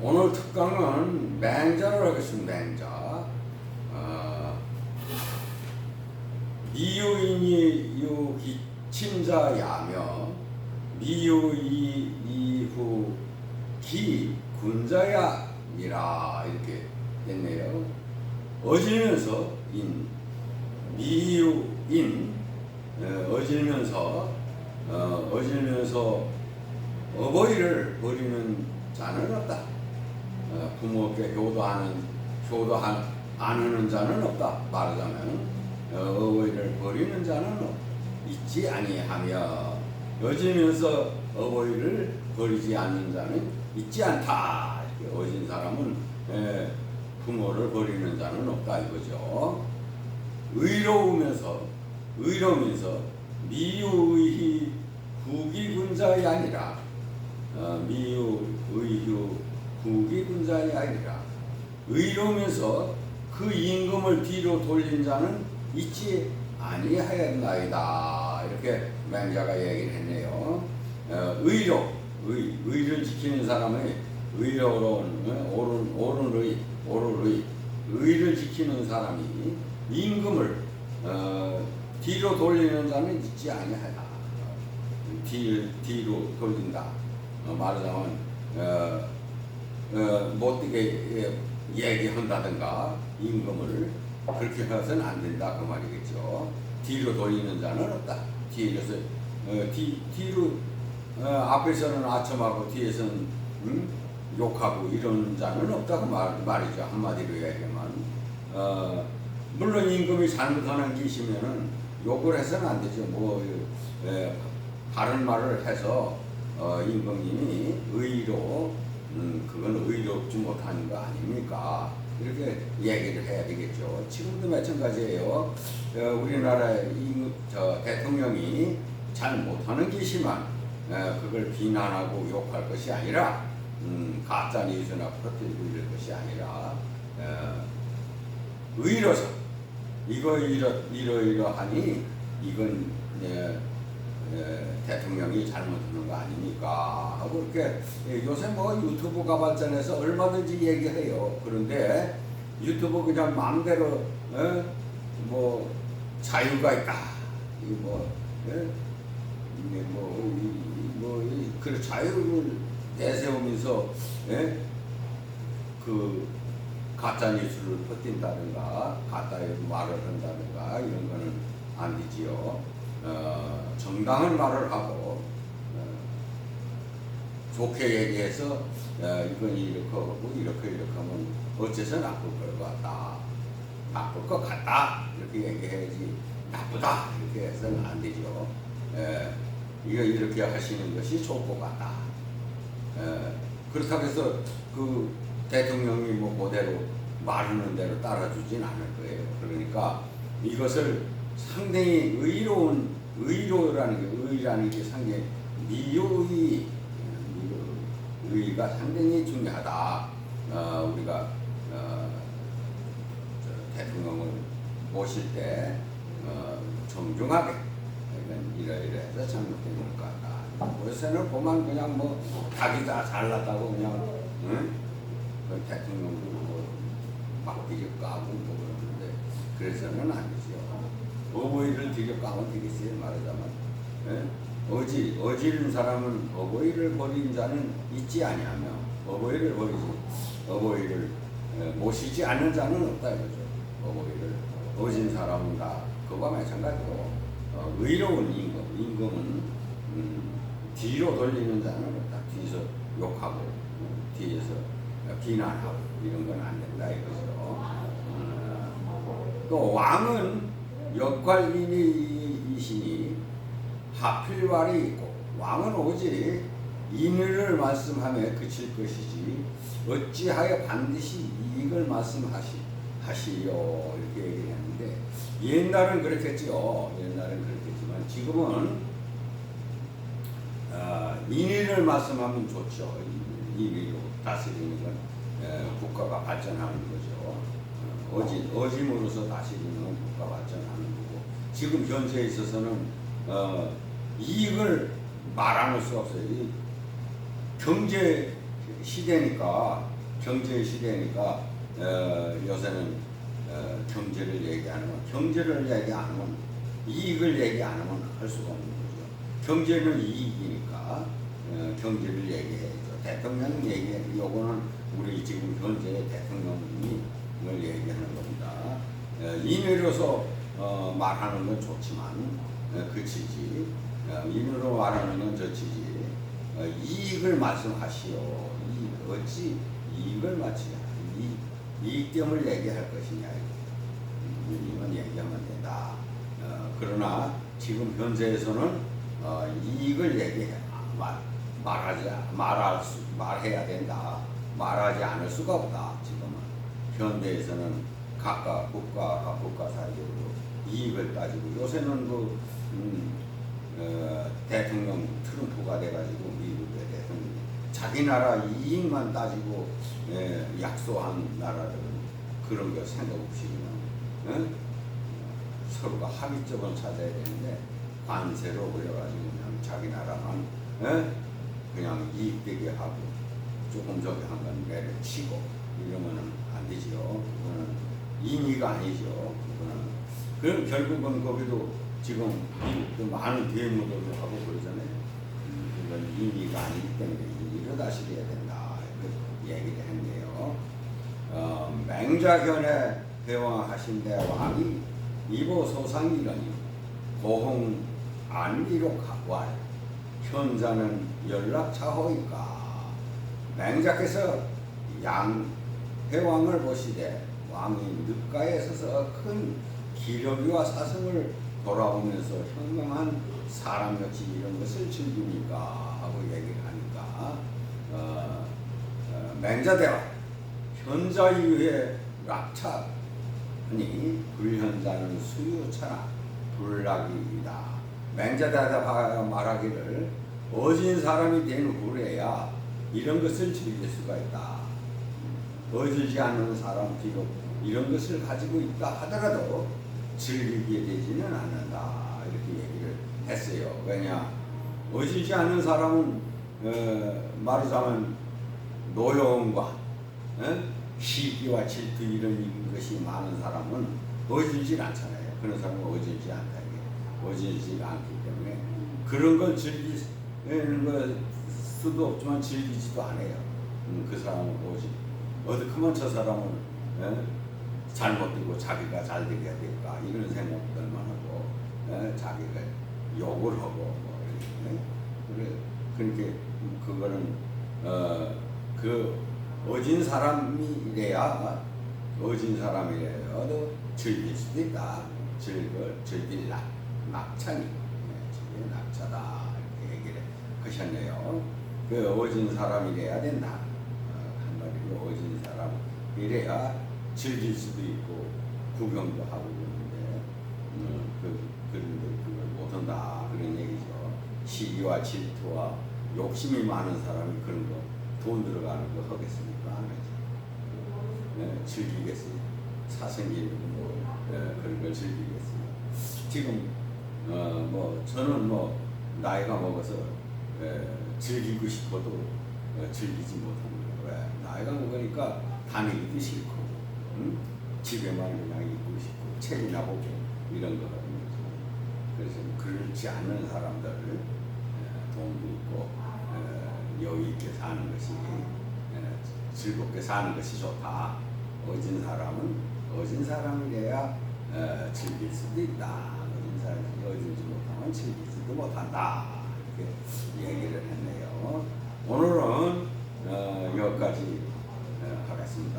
오늘 특강은 맹자를 하겠습니다. 맹자. 어, 미유인이 유 기친자야며 미유이 이후 기 군자야니라 이렇게 됐네요. 어질면서 인 미유인 어, 어질면서 어, 어질면서 어버이를 버리는 자는 없다. 어, 부모께 효도 하는 안 하는 자는 없다. 말하자면 어, 어버이를 버리는 자는 없- 있지 아니하며 어지면서 어버이를 버리지 않는 자는 있지 않다. 이렇게 어진 사람은 에, 부모를 버리는 자는 없다 이거죠. 의로우면서 의로우면서 미유의 후기군자이 아니라 어, 미유 의유 후기군자이 아니라 의로우면서 그 임금을 뒤로 돌린 자는 있지 아니하였나이다 이렇게 맹자가 얘기를 했네요. 어, 의로 의 의를 지키는 사람의 의로운 어, 옳은 옳은 의 옳은 의 의를 지키는 사람이 임금을 어, 뒤로 돌리는 자는 있지 아니하다. 뒤, 뒤로 돌린다. 어, 말하자면 어, 어, 못되게 예, 얘기한다든가 임금을 그렇게 해서는 안 된다 그 말이겠죠. 뒤로 돌리는 자는 없다. 뒤에서 어, 뒤, 뒤로 어, 앞에서는 아첨하고 뒤에서는 음? 욕하고 이런 자는 없다고 말, 말이죠 한마디로 얘기하면 어, 물론 임금이 잘못하는 짓이면은 욕을 해서는 안 되죠 뭐 에, 다른 말을 해서 어, 임금님이 의로 음, 그건 의롭지 못하는 거 아닙니까? 이렇게 얘기를 해야 되겠죠. 지금도 마찬가지예요. 어, 우리나라의 이, 저 대통령이 잘 못하는 짓이만 어, 그걸 비난하고 욕할 것이 아니라 음, 가짜 뉴스나 퍼뜨리고 이럴 것이 아니라 어, 의로서 이거 이러 이러 이러하니 이건 예, 예, 대통령이 잘못하는 거 아닙니까? 하고 이렇게 예, 요새 뭐 유튜브 가 발전에서 얼마든지 얘기해요. 그런데 유튜브 그냥 마음대로 예? 뭐 자유가 있다. 이뭐 예? 뭐, 이, 이, 뭐, 이, 그 자유를 내세우면서, 예? 그, 가짜 뉴스를 퍼뜨린다든가, 가짜 말을 한다든가, 이런 거는 안 되지요. 어, 정당한 말을 하고, 어, 좋게 얘기해서, 어, 이건 이렇게 하고, 이렇게 이렇게 하면, 어째서 나쁠 것 같다. 나쁠 것 같다. 이렇게 얘기해야지, 나쁘다. 이렇게 해서는 안 되죠. 예, 이거 이렇게 하시는 것이 좋을 것 같다. 예, 그렇다고 해서 그 대통령이 뭐 그대로 말하는 대로 따라주진 않을 거예요. 그러니까 이것을 상당히 의로운 의로라는 게 의라는 게 상당히 미요의 미요, 의가 상당히 중요하다. 어, 우리가 어, 저 대통령을 모실 때 어, 정중하게 이러이러해서 잘못된 것 같다. 요새는 보면 그냥 뭐 닭이 다 잘났다고 그냥 응? 그 대통령도 뭐막 뒤집까고 뭐 그러는데 그래서는 아니죠. 어버이를 뒤집까면 되겠어요 말하자면 예? 어지 어지른 사람은 어버이를 버린 자는 있지 아니하며 어버이를 버리지 어버이를 예, 모시지 않는 자는 없다 이거죠. 어버이를 어진 사람은 다 그와 마찬가지로 어, 의로운 임금, 임금은 음, 뒤로 돌리는 자는 없다. 뒤에서 욕하고 음, 뒤에서 비난하고 이런 건 안 된다 이거죠. 음, 또 왕은 역할인이시니 하필말이 있고 왕은 오직 인의를 말씀하며 그칠 것이지 어찌하여 반드시 이익을 말씀하시 하시요 이렇게 얘기를 했는데 옛날은 그렇겠죠. 옛날은 그렇겠지만 지금은 어, 인의를 말씀하면 좋죠. 인의로 다스리는 건 에, 국가가 발전하는 거죠. 어, 어지, 어짐으로써 다스리는 건 국가 발전하는 거고 지금 현재에 있어서는 어, 이익을 말할 수 없어요. 이 경제 시대니까 경제 시대니까 어, 요새는 어, 경제를 얘기하는 건 경제를 얘기 안 하면 이익을 얘기 안 하면 할 수가 없는 거죠. 경제는 이익이니까 어, 경제를 얘기해야죠. 대통령 얘기 요거는 우리 지금 현재 대통령이 을 얘기하는 겁니다. 어, 인으로서 어, 말하는 건 좋지만 어, 그치지 어, 인으로 말하는 건 저치지 어, 이익을 말씀하시오. 이 어찌 이익을 맞추냐? 이 이익점을 얘기할 것이냐? 이건 얘기하면 된다. 어, 그러나 지금 현재에서는 어, 이익을 얘기해 말 말하지 말할 수 말해야 된다. 말하지 않을 수가 없다. 지금은 현대에서는 각각 국가가 국가 사이로 이익을 따지고 요새는 그 음, 어, 대통령 트럼프가 돼가지고 미국의 대통령 자기 나라 이익만 따지고 예, 약소한 나라들은 그런 거 생각 없이 그냥 예? 서로가 합의점을 찾아야 되는데 관세로 그래가지고 그냥 자기 나라만 예? 그냥 이익되게 하고 조금 저기 한건 내려치고 이러면은 안 되지요. 그거는 인의가 아니죠. 그거는 그럼 결국은 거기도 지금 미국도 많은 대모들도 하고 그러잖아요. 음, 그건 인의가 아니기 때문에 인의로 다스려야 된다. 그 얘기를 했네요. 어, 맹자견에 대왕하신대 왕이 이보 소상이러니 고홍 안리로 각왈 현자는 연락차호이까 맹자께서 양 해왕을 보시되 왕이 늑가에 서서 큰 기력이와 사성을 돌아오면서 현명한 사람같이 이런 것을 즐기니까 하고 얘기를 하니까 어, 어, 맹자대왕 현자 이후에 낙차 아니 불현자는 수유차나 불락이다. 맹자대다 말하기를 어진 사람이 된 후에야 이런 것을 즐길 수가 있다. 어질지 않는 사람 비록 이런 것을 가지고 있다 하더라도 즐기게 되지는 않는다. 이렇게 얘기를 했어요. 왜냐 어질지 않는 사람은 어, 말하자면 노여움과 어? 시기와 질투 이런 것이 많은 사람은 어질지 않잖아요. 그런 사람은 어질지 않다. 어질지 않기 때문에 그런 걸 즐기는 걸 수도 없지만 즐기지도 않아요. 음, 그 사람은 오직 어디 크면 저 사람은 예? 잘못 되고 자기가 잘 되게 될까 이런 생각들만 하고 예? 자기가 욕을 하고 뭐 이렇게 그래 그렇게 그거는 어그 어진 사람이래야 어진 사람이래도 즐길 수도 있다. 즐거 즐길 낙 낙차니 예, 낙차다 이렇게 얘기를 하셨네요. 그 어진 사람이래야 된다. 어, 어진 사람 이래야 즐길 수도 있고 구경도 하고 그러는데 음, 그 그런데 그걸 못한다 그런 얘기죠. 시기와 질투와 욕심이 많은 사람이 그런 거 돈 들어가는 거 하겠습니까? 안 하지. 네, 즐기겠어요. 사생일 뭐 네, 그런 걸 즐기겠어요. 지금 어, 뭐 저는 뭐 나이가 먹어서 에, 즐기고 싶어도 어, 즐기지 못합니다. 왜? 나이가 먹으니까 다니기도 싫고 응? 집에만 그냥 있고 싶고 책이나 보고 이런 거 하는 거죠. 그래서 그렇지 않은 사람들 에, 돈도 있고 에, 여유 있게 사는 것이 에, 즐겁게 사는 것이 좋다. 어진 사람은 어진 사람이래야 에, 즐길 수도 있다. 어진 사람이 어진지 못하면 즐기지도 못한다. 이렇게 얘기를 했네요. 어, 여기까지 어, 하겠습니다.